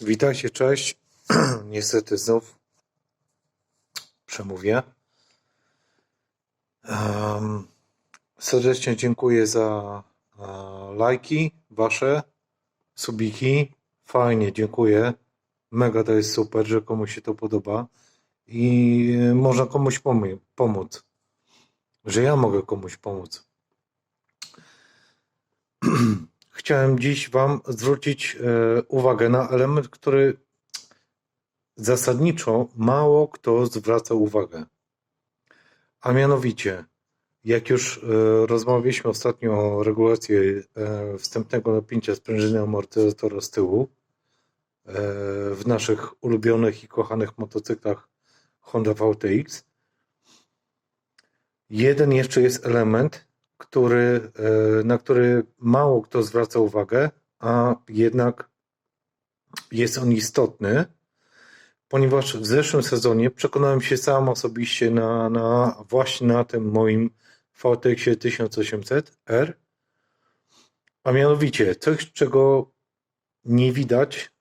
Witajcie, cześć. Niestety znów przemówię serdecznie dziękuję za e, lajki wasze, subiki. Fajnie, dziękuję. Mega to jest super, że komuś się to podoba i można komuś pomóc. Że ja mogę komuś pomóc. Chciałem dziś Wam zwrócić e, uwagę na element, który zasadniczo mało kto zwraca uwagę. A mianowicie, jak już e, rozmawialiśmy ostatnio o regulacji e, wstępnego napięcia sprężyny amortyzatora z tyłu e, w naszych ulubionych i kochanych motocyklach Honda VTX, jeden jeszcze jest element, który, na który mało kto zwraca uwagę, a jednak jest on istotny, ponieważ w zeszłym sezonie przekonałem się sam osobiście na, na właśnie na tym moim VTX 1800R, a mianowicie coś, czego nie widać,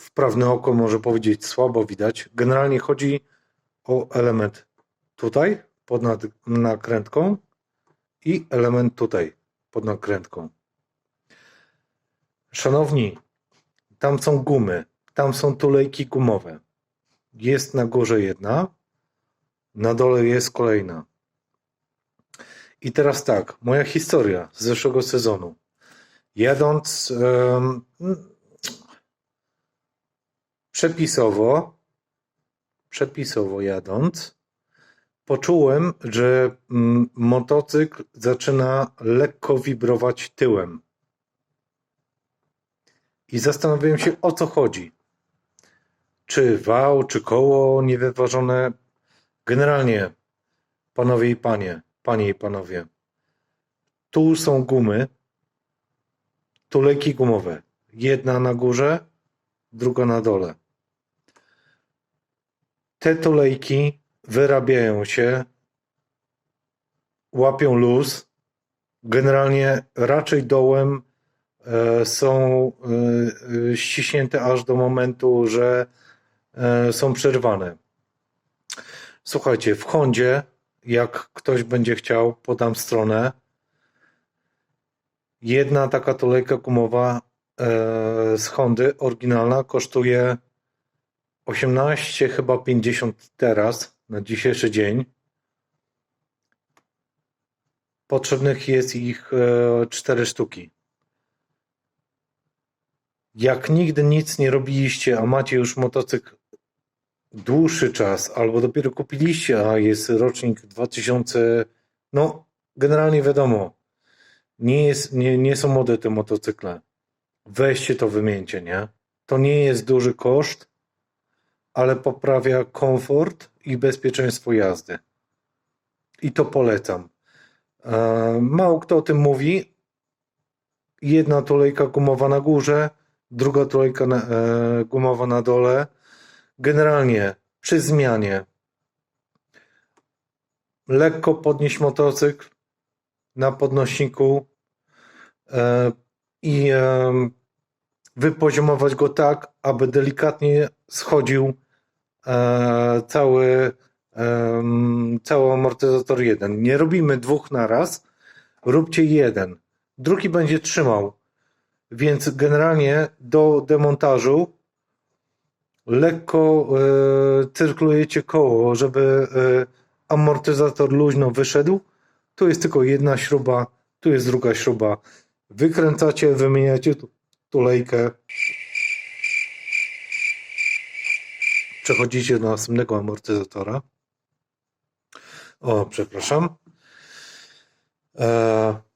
wprawne oko może powiedzieć słabo widać. Generalnie chodzi o element tutaj, pod nakrętką i element tutaj, pod nakrętką. Szanowni, tam są gumy, tam są tulejki gumowe. Jest na górze jedna, na dole jest kolejna. I teraz tak, moja historia z zeszłego sezonu. Jadąc em, przepisowo, przepisowo jadąc, poczułem, że mm, motocykl zaczyna lekko wibrować tyłem. I zastanawiałem się, o co chodzi. Czy wał, czy koło niewyważone. Generalnie, panowie i panie, panie i panowie, tu są gumy, tulejki gumowe. Jedna na górze, druga na dole. Te tulejki wyrabiają się, łapią luz. Generalnie raczej dołem e, są e, e, ściśnięte aż do momentu, że są przerwane. Słuchajcie, w Hondzie, jak ktoś będzie chciał, podam stronę. Jedna taka tulejka gumowa e, z Hondy, oryginalna, kosztuje 18 chyba 50 teraz, na dzisiejszy dzień. Potrzebnych jest ich e, 4 sztuki. Jak nigdy nic nie robiliście, a macie już motocykl dłuższy czas, albo dopiero kupiliście, a jest rocznik 2000, no generalnie wiadomo, nie, jest, nie, nie są młode te motocykle. Weźcie to wymieńcie, nie? To nie jest duży koszt, ale poprawia komfort i bezpieczeństwo jazdy. I to polecam. E, Mało kto o tym mówi. Jedna tulejka gumowa na górze, druga tulejka e, gumowa na dole. Generalnie przy zmianie lekko podnieść motocykl na podnośniku e, i e, wypoziomować go tak, aby delikatnie schodził e, cały, cały amortyzator jeden. Nie robimy dwóch na raz, róbcie jeden. Drugi będzie trzymał, więc generalnie do demontażu lekko e, cyrklujecie koło, żeby e, amortyzator luźno wyszedł. Tu jest tylko jedna śruba, tu jest druga śruba. Wykręcacie, wymieniacie tu- tulejkę. Przechodzicie do następnego amortyzatora. O, przepraszam. E,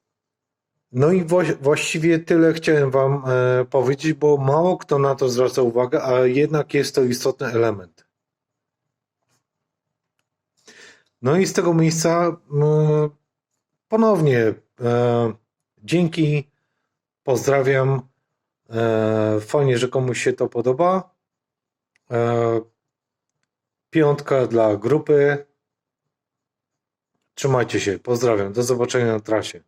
No i właś- właściwie tyle chciałem Wam e, powiedzieć, bo mało kto na to zwraca uwagę, a jednak jest to istotny element. No i z tego miejsca ponownie e, dzięki, pozdrawiam. E, Fajnie, że komuś się to podoba. Piątka dla grupy. Trzymajcie się, pozdrawiam, do zobaczenia na trasie.